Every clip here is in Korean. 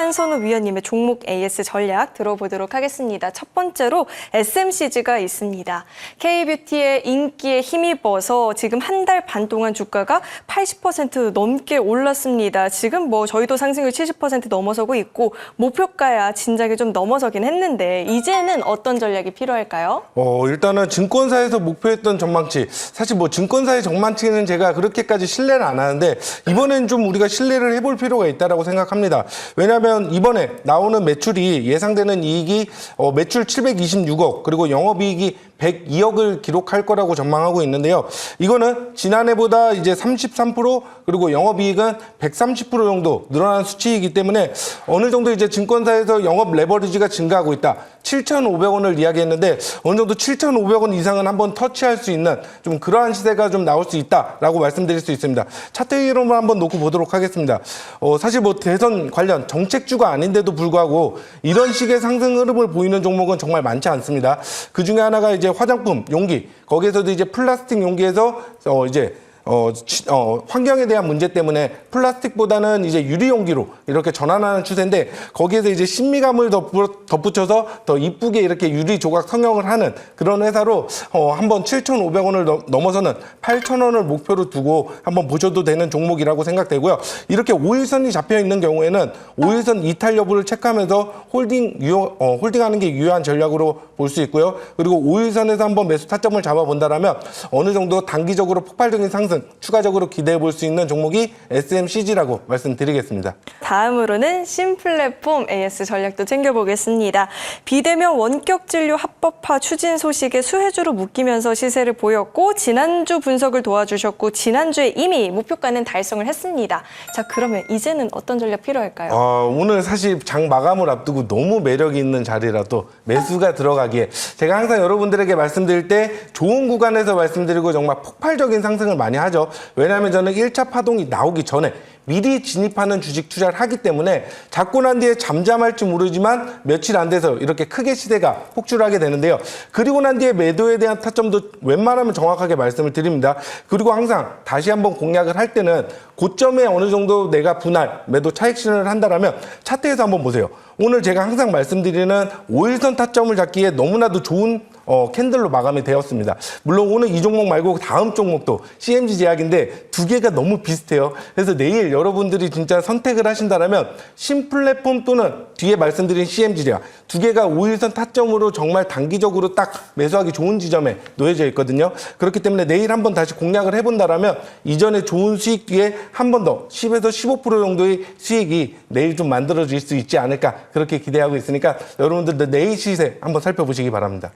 한선우 위원님의 종목 AS 전략 들어보도록 하겠습니다. 첫 번째로 SMCG가 있습니다. K뷰티의 인기에 힘입어서 지금 한 달 반 동안 주가가 80% 넘게 올랐습니다. 지금 뭐 저희도 상승률 70% 넘어서고 있고 목표가야 진작에 좀 넘어서긴 했는데 이제는 어떤 전략이 필요할까요? 어, 일단은 증권사에서 목표했던 전망치. 사실 뭐 증권사의 전망치는 제가 그렇게까지 신뢰를 안 하는데 이번엔 좀 우리가 신뢰를 해볼 필요가 있다라고 생각합니다. 왜냐하면 이번에 나오는 매출이 예상되는 이익이 어, 매출 726억 그리고 영업이익이 102억을 기록할 거라고 전망하고 있는데요. 이거는 지난해보다 이제 33% 그리고 영업이익은 130% 정도 늘어난 수치이기 때문에 어느 정도 이제 증권사에서 영업 레버리지가 증가하고 있다. 7,500원을 이야기했는데 어느 정도 7,500원 이상은 한번 터치할 수 있는 좀 그러한 시세가 좀 나올 수 있다라고 말씀드릴 수 있습니다. 차트 이름을 한번 놓고 보도록 하겠습니다. 어, 사실 뭐 대선 관련 정책주가 아닌데도 불구하고 이런 식의 상승 흐름을 보이는 종목은 정말 많지 않습니다. 그 중에 하나가 이제 화장품 용기 거기에서도 이제 플라스틱 용기에서 어, 이제 어, 치- 어, 환경에 대한 문제 때문에 플라스틱보다는 이제 유리 용기로 이렇게 전환하는 추세인데 거기에서 이제 신미감을 덧부, 덧붙여서 더 이쁘게 이렇게 유리 조각 성형을 하는 그런 회사로 어, 한번 7,500원을 넘어서는 8,000원을 목표로 두고 한번 보셔도 되는 종목이라고 생각되고요. 이렇게 5일선이 잡혀 있는 경우에는 5일선 이탈 여부를 체크하면서 홀딩 유효, 어, 홀딩하는 게 유효한 전략으로 볼 수 있고요. 그리고 5일선에서 한번 매수 타점을 잡아본다라면 어느 정도 단기적으로 폭발적인 상승 추가적으로 기대해 볼 수 있는 종목이 SMCG라고 말씀드리겠습니다. 다음으로는 신플랫폼 AS 전략도 챙겨보겠습니다. 비대면 원격 진료 합법화 추진 소식에 수혜주로 묶이면서 시세를 보였고 지난주 분석을 도와주셨고 지난주에 이미 목표가는 달성을 했습니다. 자 그러면 이제는 어떤 전략 필요할까요? 어, 오늘 사실 장 마감을 앞두고 너무 매력이 있는 자리라도 매수가 들어가기에 제가 항상 여러분들에게 말씀드릴 때 좋은 구간에서 말씀드리고 정말 폭발적인 상승을 많이 하죠. 왜냐하면 저는 1차 파동이 나오기 전에 미리 진입하는 주식 투자를 하기 때문에 잡고 난 뒤에 잠잠할지 모르지만 며칠 안 돼서 이렇게 크게 시대가 폭주하게 되는데요. 그리고 난 뒤에 매도에 대한 타점도 웬만하면 정확하게 말씀을 드립니다. 그리고 항상 다시 한번 공략을 할 때는 고점에 어느 정도 내가 분할 매도 차익 실현을 한다라면 차트에서 한번 보세요. 오늘 제가 항상 말씀드리는 5일선 타점을 잡기에 너무나도 좋은 어, 캔들로 마감이 되었습니다. 물론 오늘 이 종목 말고 다음 종목도 CMG 제약인데 두 개가 너무 비슷해요. 그래서 내일 여러분들이 진짜 선택을 하신다면 신플랫폼 또는 뒤에 말씀드린 CMG 제약 두 개가 5일선 타점으로 정말 단기적으로 딱 매수하기 좋은 지점에 놓여져 있거든요. 그렇기 때문에 내일 한번 다시 공략을 해본다라면 이전에 좋은 수익 뒤에 한 번 더 10에서 15% 정도의 수익이 내일 좀 만들어질 수 있지 않을까 그렇게 기대하고 있으니까 여러분들도 내일 시세 한번 살펴보시기 바랍니다.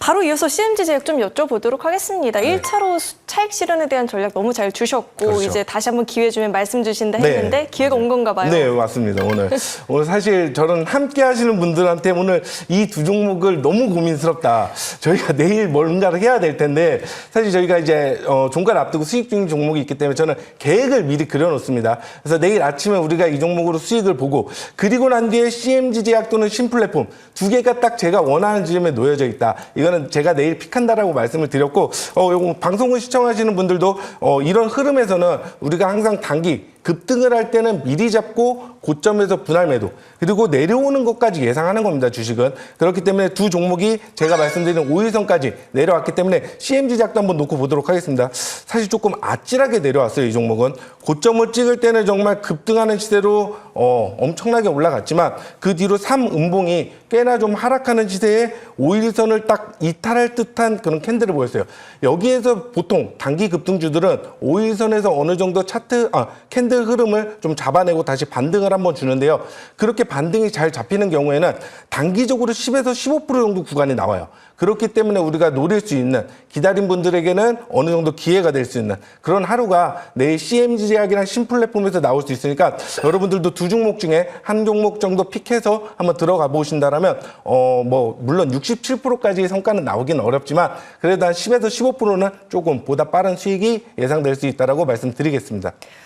바로 이어서 CMG 제약 좀 여쭤보도록 하겠습니다. 일 1차로 차익 실현에 대한 전략 너무 잘 주셨고 그렇죠. 이제 다시 한번 기회 주면 말씀 주신다 네. 했는데 기회가 온 건가 봐요. 네, 맞습니다. 오늘 오늘 사실 저는 함께 하시는 분들한테 오늘 이 두 종목을 너무 고민스럽다. 저희가 내일 뭔가를 해야 될 텐데 사실 저희가 이제 어, 종가를 앞두고 수익 중인 종목이 있기 때문에 저는 계획을 미리 그려놓습니다. 그래서 내일 아침에 우리가 이 종목으로 수익을 보고 그리고 난 뒤에 CMG 제약 또는 신플랫폼 두 개가 딱 제가 원하는 지점에 놓여져 있다. 이 거는 제가 내일 픽한다라고 말씀을 드렸고 어, 방송을 시청하시는 분들도 어, 이런 흐름에서는 우리가 항상 단기 급등을 할 때는 미리 잡고 고점에서 분할 매도 그리고 내려오는 것까지 예상하는 겁니다 주식은. 그렇기 때문에 두 종목이 제가 말씀드린 5일선까지 내려왔기 때문에 CMG 작도 한번 놓고 보도록 하겠습니다. 사실 조금 아찔하게 내려왔어요 이 종목은. 고점을 찍을 때는 정말 급등하는 시대로 어, 엄청나게 올라갔지만 그 뒤로 3음봉이 꽤나 좀 하락하는 시대에 5일선을 딱 이탈할 듯한 그런 캔들을 보였어요. 여기에서 보통 단기 급등주들은 5일선에서 어느 정도 차트 아 캔들 흐름을 좀 잡아내고 다시 반등을 한번 주는데요. 그렇게 반등이 잘 잡히는 경우에는 단기적으로 10에서 15% 정도 구간이 나와요. 그렇기 때문에 우리가 노릴 수 있는 기다린 분들에게는 어느 정도 기회가 될 수 있는 그런 하루가 내일 CMG 제약이랑 신플랫폼에서 나올 수 있으니까 여러분들도 두 종목 중에 한 종목 정도 픽해서 한번 들어가 보신다라면 어 뭐 물론 67%까지의 성과는 나오긴 어렵지만 그래도 한 10에서 15%는 조금 보다 빠른 수익이 예상될 수 있다라고 말씀드리겠습니다.